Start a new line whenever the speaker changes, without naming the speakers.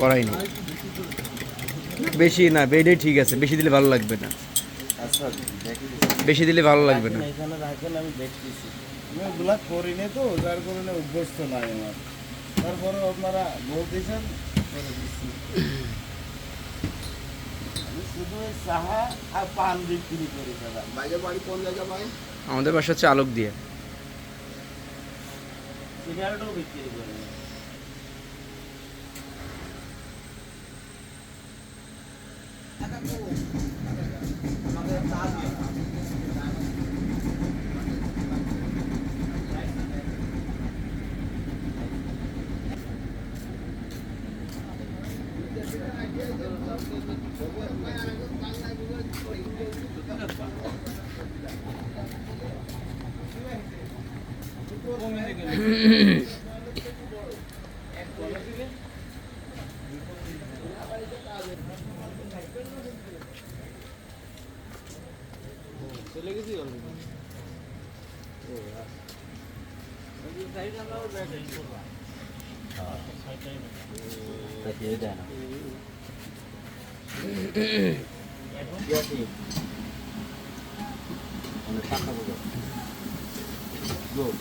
করাই নি বেশি না, বেডে ঠিক আছে, বেশি দিলে ভালো লাগবে না। বেশি দিলে ভালো লাগবে না।
আমি ওগুলা করিনি তো যার কারণে অভ্যস্ত নাই আমার। তারপরে আপনারা বলতেছেন করে দিচ্ছি। শুধু চাহা আর পান বিক্রি করি দাদা।
বাইরের বাড়ি কোন জায়গা ভাই?
আমাদের বাসা হচ্ছে আলোক দিয়ে।
সিগারেটও বিক্রি করি।
চলে গেছি অলরেডি 여기 오늘 닦아보자. 이거